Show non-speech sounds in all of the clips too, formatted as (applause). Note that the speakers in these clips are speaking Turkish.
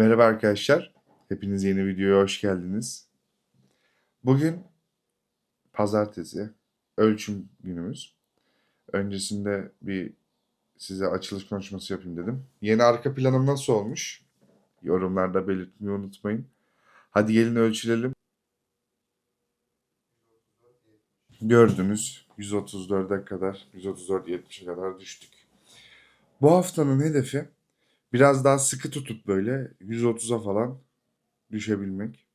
Merhaba arkadaşlar. Hepiniz yeni videoya hoş geldiniz. Bugün pazartesi. Ölçüm günümüz. Öncesinde bir size açılış konuşması yapayım dedim. Yeni arka planım nasıl olmuş? Yorumlarda belirtmeyi unutmayın. Hadi gelin ölçülelim. Gördünüz 134'e kadar, 134-70'e kadar düştük. Bu haftanın hedefi biraz daha sıkı tutup böyle 130'a falan düşebilmek.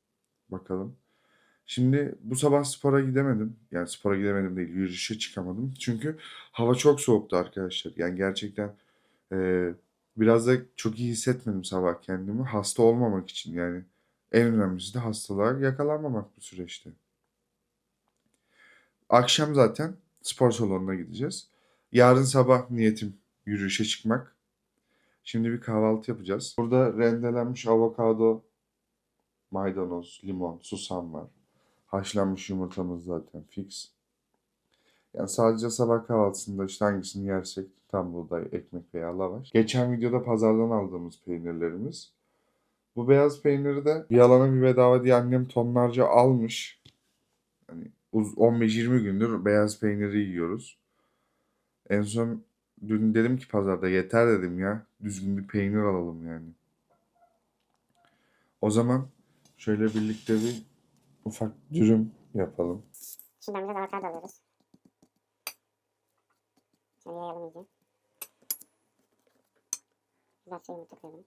Bakalım. Şimdi bu sabah spora gidemedim. Yani spora gidemedim değil, yürüyüşe çıkamadım. Çünkü hava çok soğuktu arkadaşlar. Yani gerçekten eee, biraz da çok iyi hissetmedim sabah kendimi. Hasta olmamak için yani. En önemlisi de hastalığa yakalanmamak bu süreçte. Akşam zaten spor salonuna gideceğiz. Yarın sabah niyetim yürüyüşe çıkmak. Şimdi bir kahvaltı yapacağız. Burada rendelenmiş avokado, maydanoz, limon, susam var. Haşlanmış yumurtamız zaten fix. Yani sadece sabah kahvaltısında işte hangisini yersek tam buğday, ekmek veya lavaş. Geçen videoda pazardan aldığımız peynirlerimiz. Bu beyaz peyniri de bir alana bir bedava diye annem tonlarca almış. Hani uz- 15-20 gündür beyaz peyniri yiyoruz. En son dün dedim ki pazarda yeter dedim ya. Düzgün bir peynir alalım yani. O zaman şöyle birlikte bir ufak dürüm yapalım. Şimdi biraz avokado alıyoruz. Şöyle yayalım iyice. Biraz şey yumurta koyalım.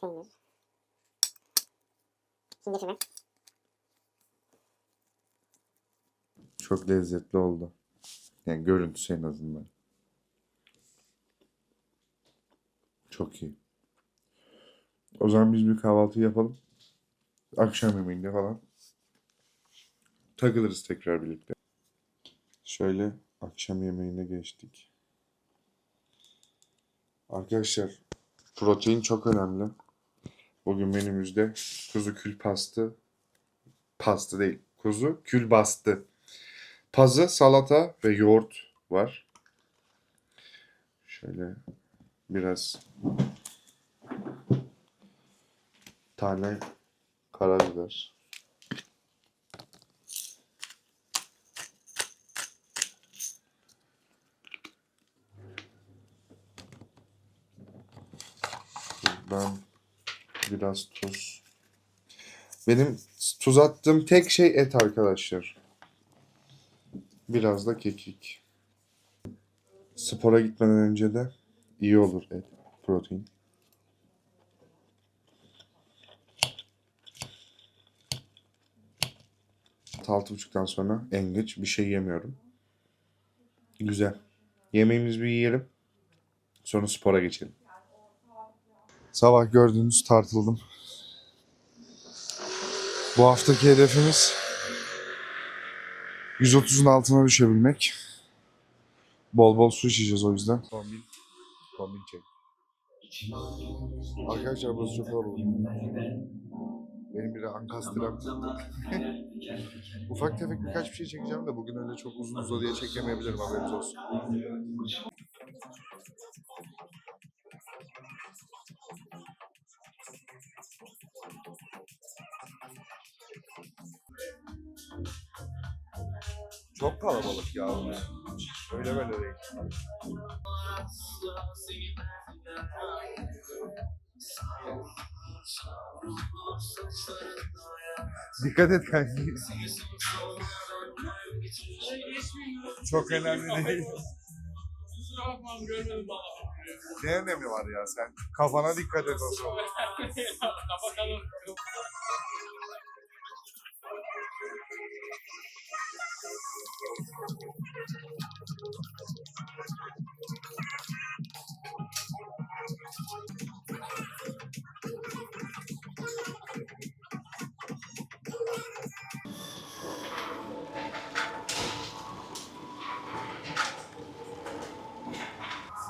Peynir. Şimdi füme. Çok lezzetli oldu. Yani görüntüsü en azından. Çok iyi. O zaman biz bir kahvaltı yapalım. Akşam yemeğinde falan takılırız tekrar birlikte. Şöyle akşam yemeğine geçtik. Arkadaşlar protein çok önemli. Bugün menümüzde kuzu kül pastı, pastı değil, kuzu kül bastı. Pazı, salata ve yoğurt var. Şöyle biraz tane karabiber. Buradan biraz tuz. Benim tuz attığım tek şey et arkadaşlar. Biraz da kekik. Spora gitmeden önce de iyi olur et, protein. Altı buçuktan sonra en geç bir şey yemiyorum. Güzel. Yemeğimizi bir yiyelim. Sonra spora geçelim. Sabah gördüğünüz tartıldım. Bu haftaki hedefimiz 130'un altına düşebilmek. Bol bol su içeceğiz o yüzden. Kombin, kombin çek. Arkadaşlar burası çok kalabalık. Benim biri ankastram tuttu. Ufak tefek birkaç bir şey çekeceğim de bugün öyle çok uzun uzadıya çekemeyebilirim haberiniz olsun. Çok kalabalık ya. Öyle böyle değil. Dikkat et kanka. Çok önemli değil. Ne önemi var ya sen? Kafana dikkat et o zaman.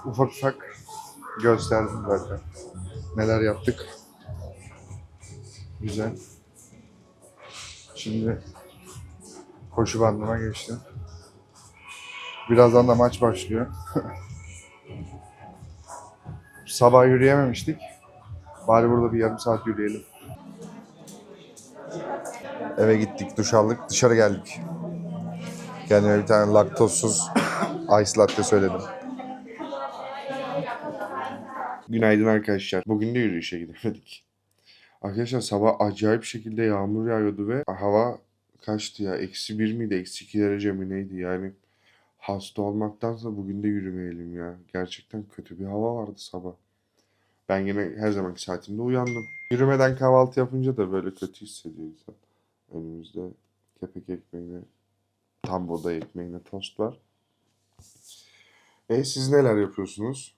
Ufak ufak gösterdim zaten. Neler yaptık. Güzel. Şimdi koşu bandıma geçtim. Birazdan da maç başlıyor. (laughs) Sabah yürüyememiştik. Bari burada bir yarım saat yürüyelim. Eve gittik, duş aldık, dışarı geldik. Kendime bir tane laktozsuz ice latte söyledim. Günaydın arkadaşlar. Bugün de yürüyüşe gidemedik. Arkadaşlar sabah acayip şekilde yağmur yağıyordu ve hava kaçtı ya? Eksi bir miydi? Eksi iki derece mi neydi? Yani hasta olmaktansa bugün de yürümeyelim ya. Gerçekten kötü bir hava vardı sabah. Ben yine her zamanki saatimde uyandım. Yürümeden kahvaltı yapınca da böyle kötü hissediyor. Önümüzde kepek ekmeğine, tam buğday ekmeğine tost var. E siz neler yapıyorsunuz?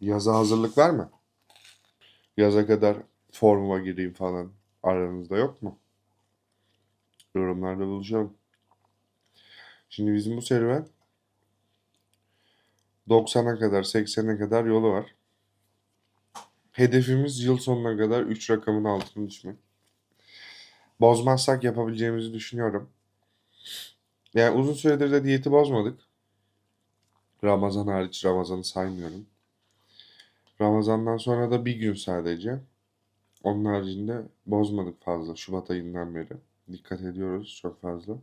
Yaza hazırlık var mı? Yaza kadar formuma gireyim falan aranızda yok mu? Yorumlarda buluşalım. Şimdi bizim bu serüven 90'a kadar 80'e kadar yolu var. Hedefimiz yıl sonuna kadar 3 rakamın altına düşmek. Bozmazsak yapabileceğimizi düşünüyorum. Yani uzun süredir de diyeti bozmadık. Ramazan hariç Ramazan'ı saymıyorum. Ramazan'dan sonra da bir gün sadece. Onun haricinde bozmadık fazla Şubat ayından beri. Dikkat ediyoruz çok fazla.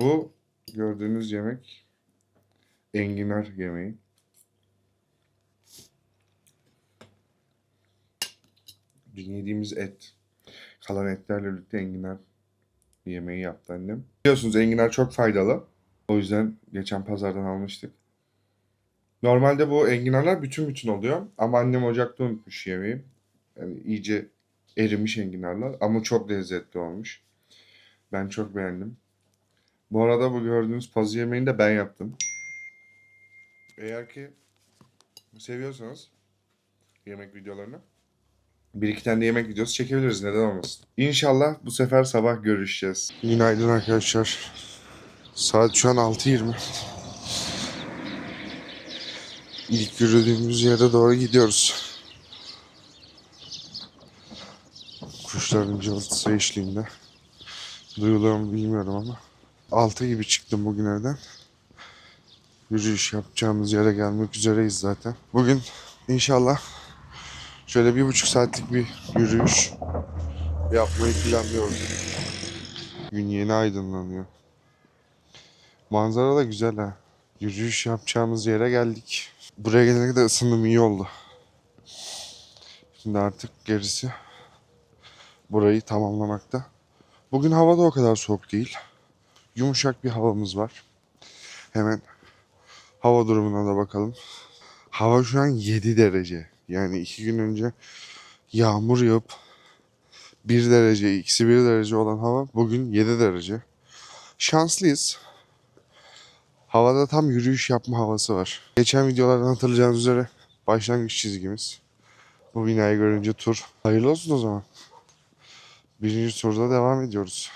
Bu gördüğünüz yemek enginar yemeği. Dün yediğimiz et. Kalan etlerle birlikte enginar yemeği yaptı annem. Biliyorsunuz enginar çok faydalı. O yüzden geçen pazardan almıştık. Normalde bu enginarlar bütün bütün oluyor. Ama annem ocakta unutmuş yemeği. Yani iyice erimiş enginarlar. Ama çok lezzetli olmuş. Ben çok beğendim. Bu arada bu gördüğünüz pazı yemeğini de ben yaptım. Eğer ki seviyorsanız yemek videolarını bir iki tane de yemek videosu çekebiliriz. Neden olmasın? İnşallah bu sefer sabah görüşeceğiz. Günaydın arkadaşlar. Saat şu an 6.20. İlk yürüdüğümüz yere doğru gidiyoruz. Kuşların cıvıltısı eşliğinde. Duyuluyor mu bilmiyorum ama. 6 gibi çıktım bugün evden. Yürüyüş yapacağımız yere gelmek üzereyiz zaten. Bugün inşallah şöyle bir buçuk saatlik bir yürüyüş yapmayı planlıyoruz. Gün yeni aydınlanıyor. Manzara da güzel ha. Yürüyüş yapacağımız yere geldik. Buraya gelene kadar ısındım iyi oldu. Şimdi artık gerisi burayı tamamlamakta. Bugün hava da o kadar soğuk değil. Yumuşak bir havamız var. Hemen hava durumuna da bakalım. Hava şu an 7 derece. Yani iki gün önce yağmur yağıp 1 derece, eksi 1 derece olan hava bugün 7 derece. Şanslıyız. Havada tam yürüyüş yapma havası var. Geçen videolardan hatırlayacağınız üzere başlangıç çizgimiz. Bu binayı görünce tur. Hayırlı olsun o zaman. Birinci turda devam ediyoruz.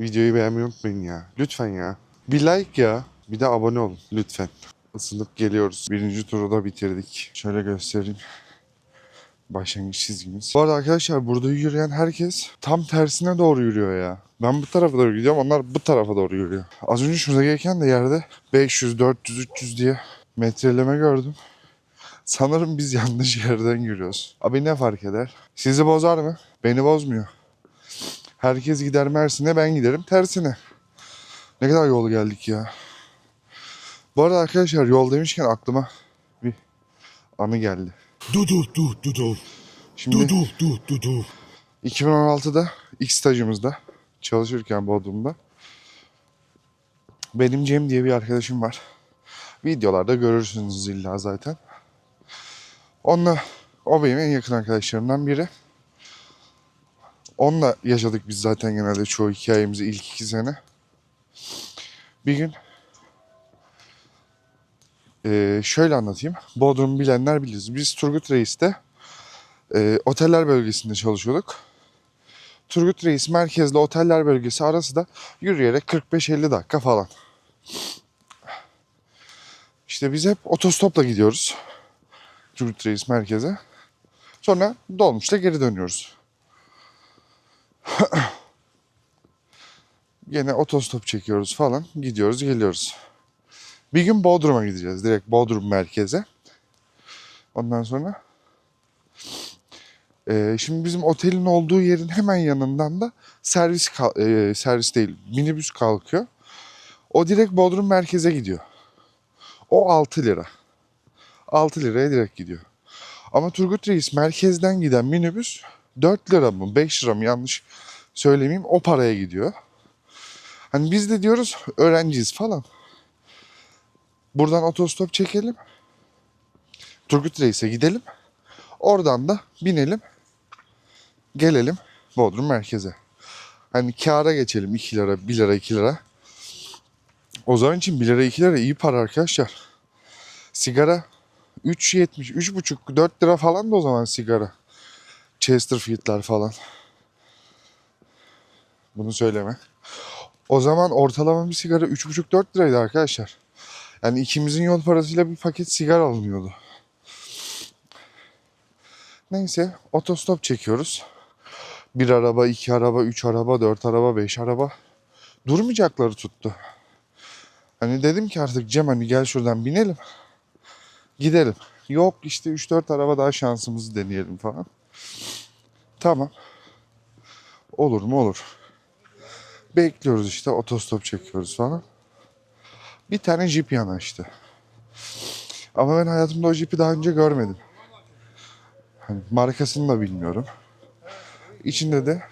Videoyu beğenmeyi unutmayın ya. Lütfen ya. Bir like ya. Bir de abone olun lütfen. Isınıp geliyoruz. Birinci turu da bitirdik. Şöyle göstereyim. Başlangıç çizgimiz. Bu arada arkadaşlar burada yürüyen herkes tam tersine doğru yürüyor ya. Ben bu tarafa doğru gidiyorum. Onlar bu tarafa doğru yürüyor. Az önce şurada gelirken de yerde 500, 400, 300 diye metreleme gördüm. Sanırım biz yanlış yerden yürüyoruz. Abi ne fark eder? Sizi bozar mı? Beni bozmuyor. Herkes gider Mersin'e ben giderim tersine. Ne kadar yol geldik ya. Bu arada arkadaşlar yol demişken aklıma bir anı geldi. Du du du du du. Şimdi Du du du du du. 2016'da ilk stajımızda çalışırken Bodrum'da benim Cem diye bir arkadaşım var. Videolarda görürsünüz illa zaten. Onunla o benim en yakın arkadaşlarımdan biri. Onunla yaşadık biz zaten genelde çoğu hikayemizi ilk iki sene. Bir gün eee, şöyle anlatayım. Bodrum bilenler bilir. Biz Turgut Reis'te eee, oteller bölgesinde çalışıyorduk. Turgut Reis merkezle oteller bölgesi arası da yürüyerek 45-50 dakika falan. İşte biz hep otostopla gidiyoruz. Turgut Reis merkeze. Sonra dolmuşla geri dönüyoruz. (clears throat) Gene otostop çekiyoruz falan. Gidiyoruz geliyoruz. Bir gün Bodrum'a gideceğiz. Direkt Bodrum merkeze. Ondan sonra ee, şimdi bizim otelin olduğu yerin hemen yanından da servis ee, servis değil minibüs kalkıyor. O direkt Bodrum merkeze gidiyor. O 6 lira. 6 liraya direkt gidiyor. Ama Turgut Reis merkezden giden minibüs 4 lira mı 5 lira mı yanlış söylemeyeyim o paraya gidiyor. Hani biz de diyoruz öğrenciyiz falan. Buradan otostop çekelim. Turgut Reis'e gidelim. Oradan da binelim. Gelelim Bodrum merkeze. Hani kâra geçelim 2 lira 1 lira 2 lira. O zaman için 1 lira 2 lira iyi para arkadaşlar. Sigara 3.70 3.5 4 lira falan da o zaman sigara. Chesterfield'ler falan. Bunu söyleme. O zaman ortalama bir sigara 3.5-4 liraydı arkadaşlar. Yani ikimizin yol parasıyla bir paket sigara alınıyordu. Neyse otostop çekiyoruz. Bir araba, iki araba, üç araba, dört araba, beş araba. Durmayacakları tuttu. Hani dedim ki artık Cem hani gel şuradan binelim. Gidelim. Yok işte 3-4 araba daha şansımızı deneyelim falan. Tamam. Olur mu olur. Bekliyoruz işte otostop çekiyoruz falan. Bir tane jip yanaştı. Ama ben hayatımda o jipi daha önce görmedim. Hani markasını da bilmiyorum. İçinde de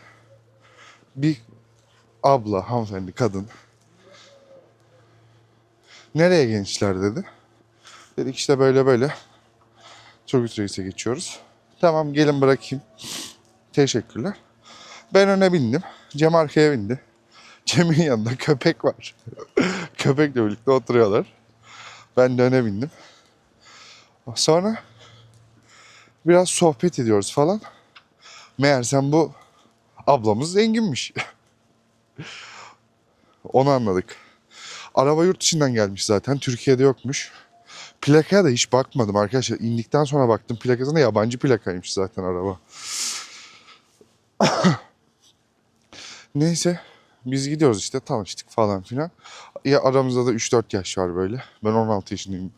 bir abla, hanımefendi, kadın. Nereye gençler dedi. Dedik işte böyle böyle. Turgut Reis'e geçiyoruz. Tamam gelin bırakayım. Teşekkürler. Ben öne bindim. Cem arkaya bindi. Cem'in yanında köpek var. Köpekle birlikte oturuyorlar. Ben de öne bindim. Sonra biraz sohbet ediyoruz falan. Meğersem bu ablamız zenginmiş. (laughs) Onu anladık. Araba yurt dışından gelmiş zaten. Türkiye'de yokmuş. Plakaya da hiç bakmadım arkadaşlar. İndikten sonra baktım plakasına yabancı plakaymış zaten araba. (coughs) Neyse biz gidiyoruz işte tanıştık falan filan. Ya aramızda da 3-4 yaş var böyle. Ben 16 yaşındayım.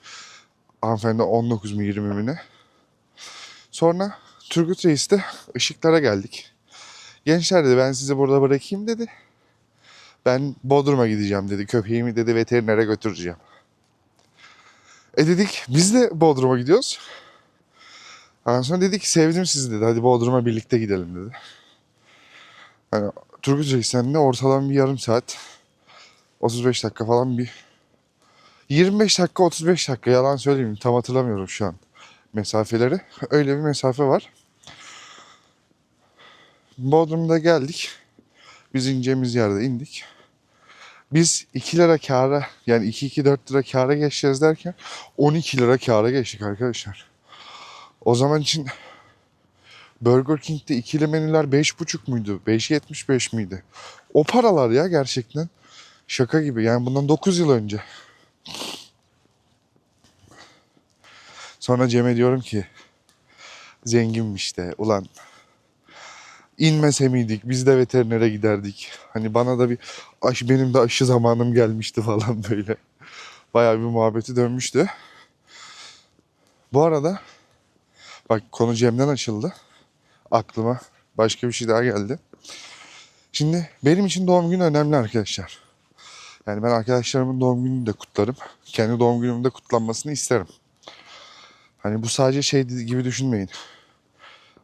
Hanımefendi 19 mu 20 mi ne? Sonra Turgut Reis'te ışıklara geldik. Gençler dedi ben sizi burada bırakayım dedi. Ben Bodrum'a gideceğim dedi. Köpeğimi dedi veterinere götüreceğim. E dedik biz de Bodrum'a gidiyoruz. Ondan sonra dedik ki sevdim sizi dedi. Hadi Bodrum'a birlikte gidelim dedi. Hani Turgut Reis seninle ortalama bir yarım saat 35 dakika falan bir 25 dakika 35 dakika yalan söyleyeyim tam hatırlamıyorum şu an mesafeleri. (laughs) Öyle bir mesafe var. Bodrum'da geldik. Biz ineceğimiz yerde indik. Biz 2 lira kâra yani 2-2-4 lira kâra geçeceğiz derken 12 lira kâra geçtik arkadaşlar. O zaman için Burger King'de ikili menüler 5,5 muydu? 5.75 miydi? O paralar ya gerçekten. Şaka gibi. Yani bundan 9 yıl önce. Sonra Cem'e diyorum ki zenginmiş de. Ulan inmese miydik? Biz de veterinere giderdik. Hani bana da bir aşı, benim de aşı zamanım gelmişti (laughs) falan böyle. Bayağı bir muhabbeti dönmüştü. Bu arada bak konu Cem'den açıldı aklıma başka bir şey daha geldi. Şimdi benim için doğum günü önemli arkadaşlar. Yani ben arkadaşlarımın doğum gününü de kutlarım. Kendi doğum günümün de kutlanmasını isterim. Hani bu sadece şey gibi düşünmeyin.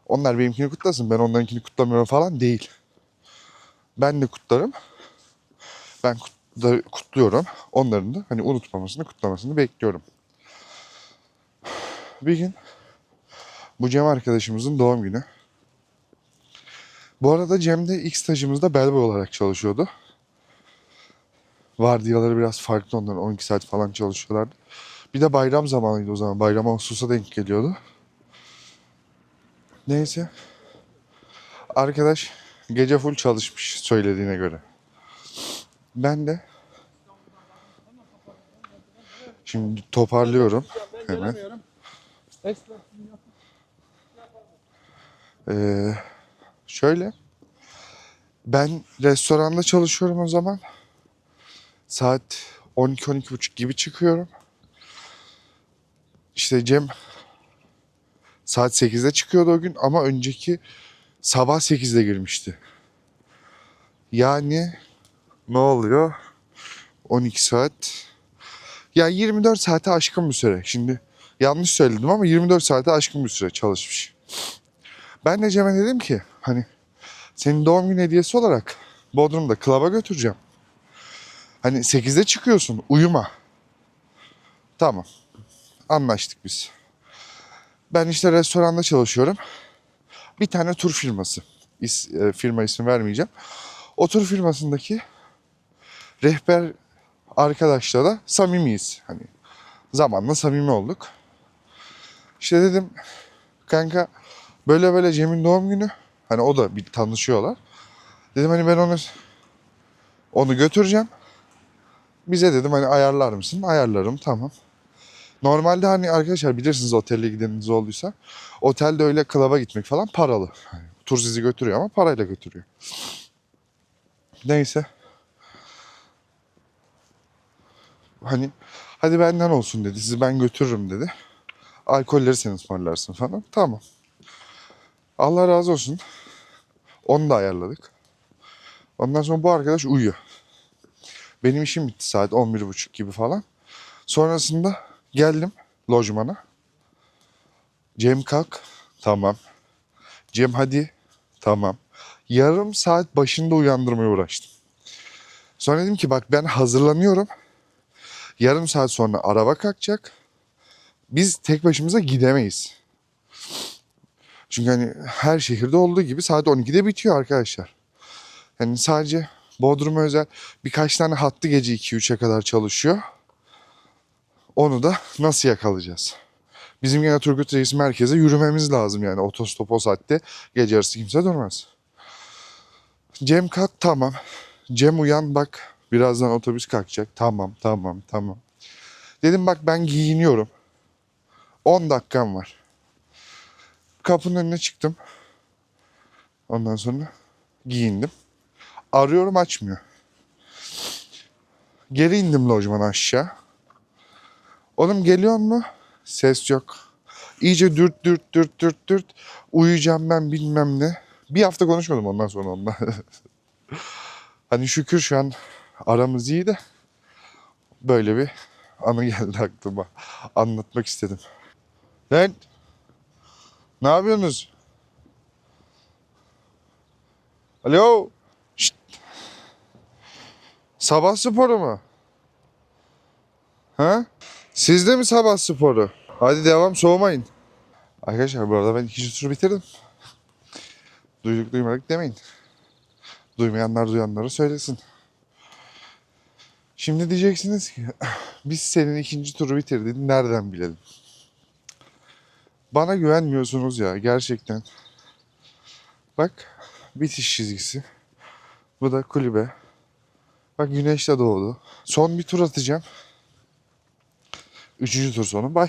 Onlar benimkini kutlasın ben onlarınkini kutlamıyorum falan değil. Ben de kutlarım. Ben kutla- kutluyorum. Onların da hani unutmamasını kutlamasını bekliyorum. Bir gün bu Cem arkadaşımızın doğum günü. Bu arada Cem de ilk stajımızda bellboy olarak çalışıyordu. Vardiyaları biraz farklı onların 12 saat falan çalışıyorlardı. Bir de bayram zamanıydı o zaman. Bayram Ağustos'a denk geliyordu. Neyse. Arkadaş gece full çalışmış söylediğine göre. Ben de şimdi toparlıyorum hemen. Ee, şöyle Ben restoranda çalışıyorum o zaman. Saat 12-12.30 gibi çıkıyorum. İşte Cem saat 8'de çıkıyordu o gün ama önceki sabah 8'de girmişti. Yani ne oluyor? 12 saat. Ya 24 saate aşkın bir süre. Şimdi yanlış söyledim ama 24 saate aşkın bir süre çalışmış. Ben de Cem'e dedim ki hani senin doğum günü hediyesi olarak Bodrum'da klaba götüreceğim. Hani 8'de çıkıyorsun uyuma. Tamam. Anlaştık biz. Ben işte restoranda çalışıyorum. Bir tane tur firması. İs- e, firma ismi vermeyeceğim. O tur firmasındaki rehber arkadaşla da samimiyiz. Hani zamanla samimi olduk. İşte dedim kanka böyle böyle Cem'in doğum günü. Hani o da bir tanışıyorlar. Dedim hani ben onu onu götüreceğim. Bize dedim hani ayarlar mısın? Ayarlarım tamam. Normalde hani arkadaşlar bilirsiniz otelle gideniniz olduysa. Otelde öyle klaba gitmek falan paralı. Hani tur sizi götürüyor ama parayla götürüyor. Neyse. Hani hadi benden olsun dedi. Sizi ben götürürüm dedi. Alkolleri sen ısmarlarsın falan. Tamam. Allah razı olsun. Onu da ayarladık. Ondan sonra bu arkadaş uyuyor. Benim işim bitti saat 11.30 gibi falan. Sonrasında geldim lojmana. Cem kalk. Tamam. Cem hadi. Tamam. Yarım saat başında uyandırmaya uğraştım. Sonra dedim ki bak ben hazırlanıyorum. Yarım saat sonra araba kalkacak. Biz tek başımıza gidemeyiz. Çünkü hani her şehirde olduğu gibi saat 12'de bitiyor arkadaşlar. Yani sadece Bodrum'a özel birkaç tane hattı gece 2-3'e kadar çalışıyor. Onu da nasıl yakalayacağız? Bizim gene Turgut Reis merkeze yürümemiz lazım yani otostop o saatte gece yarısı kimse durmaz. Cem kalk tamam. Cem uyan bak birazdan otobüs kalkacak. Tamam tamam tamam. Dedim bak ben giyiniyorum. 10 dakikam var. Kapının önüne çıktım. Ondan sonra giyindim. Arıyorum açmıyor. Geri indim lojmana aşağı. Oğlum geliyor mu? Ses yok. İyice dürt dürt dürt dürt dürt. Uyuyacağım ben bilmem ne. Bir hafta konuşmadım ondan sonra onunla. (laughs) hani şükür şu an aramız iyi de böyle bir anı geldi aklıma. Anlatmak istedim. Lan ne yapıyorsunuz? Alo. Sabah sporu mu? Ha? Sizde mi sabah sporu? Hadi devam soğumayın. Arkadaşlar bu arada ben ikinci turu bitirdim. Duyduk duymadık demeyin. Duymayanlar duyanları söylesin. Şimdi diyeceksiniz ki (clears throat) biz senin ikinci turu bitirdiğini nereden bilelim? Bana güvenmiyorsunuz ya gerçekten. Bak bitiş çizgisi. Bu da kulübe. Bak güneş de doğdu. Son bir tur atacağım. Üçüncü tur sonu bay.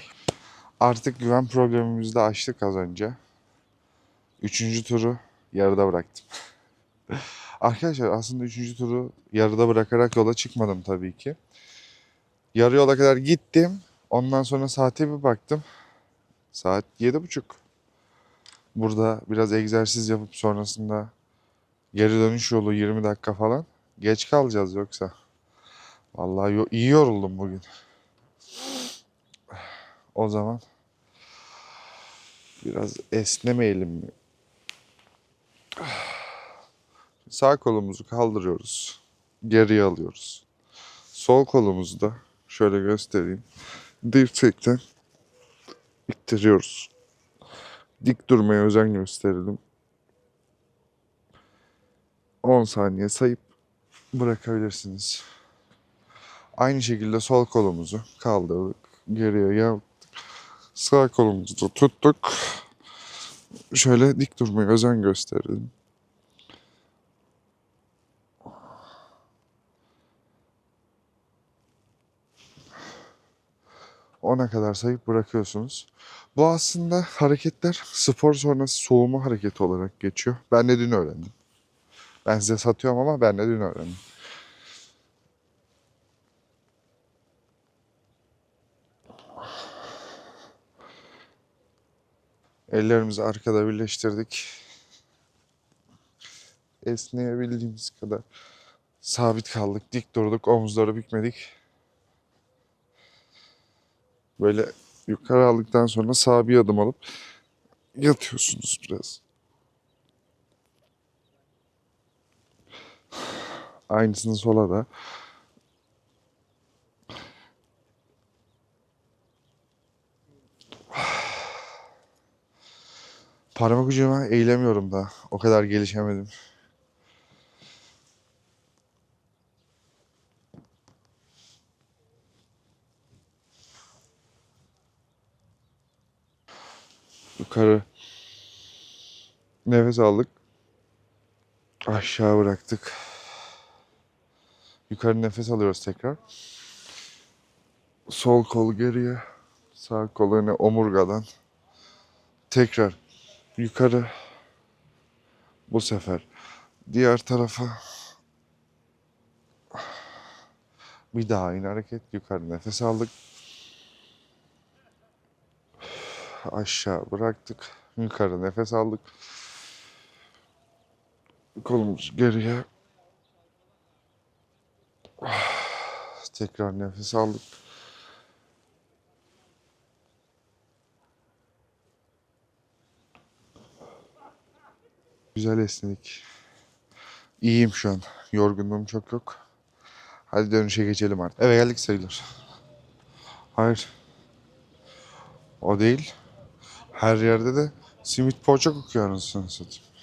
Artık güven problemimizi de aştık az önce. Üçüncü turu yarıda bıraktım. (laughs) Arkadaşlar aslında üçüncü turu yarıda bırakarak yola çıkmadım tabii ki. Yarı yola kadar gittim. Ondan sonra saate bir baktım. Saat yedi buçuk. Burada biraz egzersiz yapıp sonrasında geri dönüş yolu 20 dakika falan. Geç kalacağız yoksa. Vallahi yo- iyi yoruldum bugün. O zaman biraz esnemeyelim mi? Sağ kolumuzu kaldırıyoruz. Geriye alıyoruz. Sol kolumuzu da şöyle göstereyim. Dirsekten ittiriyoruz. Dik durmaya özen gösterelim. 10 saniye sayıp bırakabilirsiniz. Aynı şekilde sol kolumuzu kaldırdık. Geriye yaptık. Sağ kolumuzu tuttuk. Şöyle dik durmaya özen gösterelim. Ona kadar sayıp bırakıyorsunuz. Bu aslında hareketler spor sonrası soğuma hareketi olarak geçiyor. Ben de dün öğrendim. Ben size satıyorum ama ben de dün öğrendim. Ellerimizi arkada birleştirdik. Esneyebildiğimiz kadar sabit kaldık, dik durduk, omuzları bükmedik. Böyle yukarı aldıktan sonra sağ bir adım alıp yatıyorsunuz biraz. Aynısını sola da. Parmak ucuma eğilemiyorum da. O kadar gelişemedim. Yukarı nefes aldık. Aşağı bıraktık. Yukarı nefes alıyoruz tekrar. Sol kol geriye. Sağ kol öne omurgadan. Tekrar yukarı. Bu sefer diğer tarafa. Bir daha aynı hareket. Yukarı nefes aldık. Aşağı bıraktık. Yukarı nefes aldık. Kolumuz geriye. Tekrar nefes aldık. Güzel esnedik. İyiyim şu an. Yorgunluğum çok yok. Hadi dönüşe geçelim artık. Eve geldik sayılır. Hayır. O değil. Her yerde de simit poğaça kokuyor anasını satayım.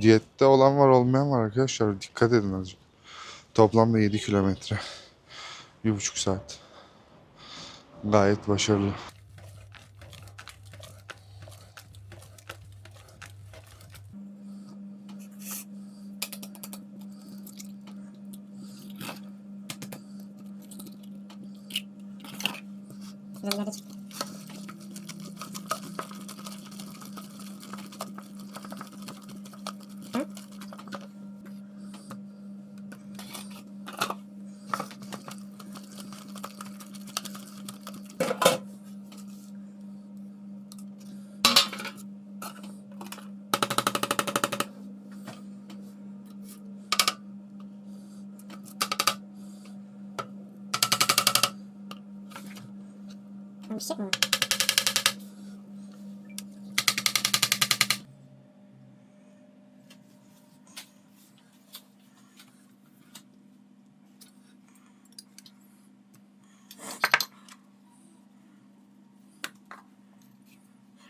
Diyette olan var olmayan var arkadaşlar. Dikkat edin azıcık. Toplamda 7 kilometre. Bir buçuk saat. Gayet başarılı. Biraz şey mi?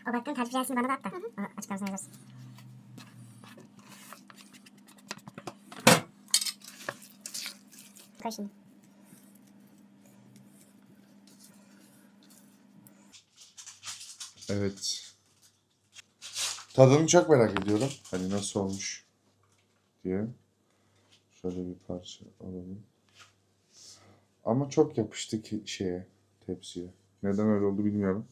O baktığın tarif hikayesini bana da at da. Onu açıklamasını yazarız. Koy şimdi. Evet. Tadını çok merak ediyorum. Hani nasıl olmuş diye. Şöyle bir parça alalım. Ama çok yapıştı ki şeye, tepsiye. Neden öyle oldu bilmiyorum.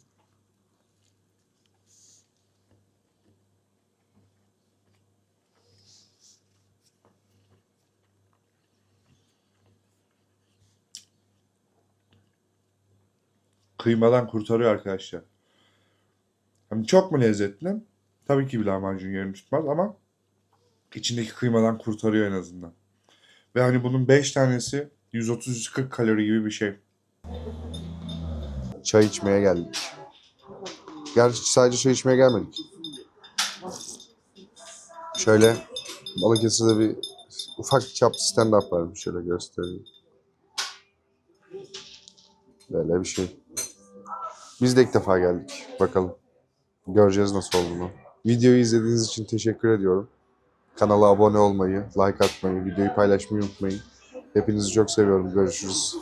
Kıymadan kurtarıyor arkadaşlar. Hani çok mu lezzetli? Tabii ki bir lahmacun yerini tutmaz ama içindeki kıymadan kurtarıyor en azından. Ve hani bunun 5 tanesi 130-140 kalori gibi bir şey. Çay içmeye geldik. Gerçi sadece çay içmeye gelmedik. Şöyle Balıkesir'de bir ufak çaplı stand-up varmış. Şöyle göstereyim. Böyle bir şey. Biz de ilk defa geldik. Bakalım. Göreceğiz nasıl olduğunu. Videoyu izlediğiniz için teşekkür ediyorum. Kanala abone olmayı, like atmayı, videoyu paylaşmayı unutmayın. Hepinizi çok seviyorum. Görüşürüz.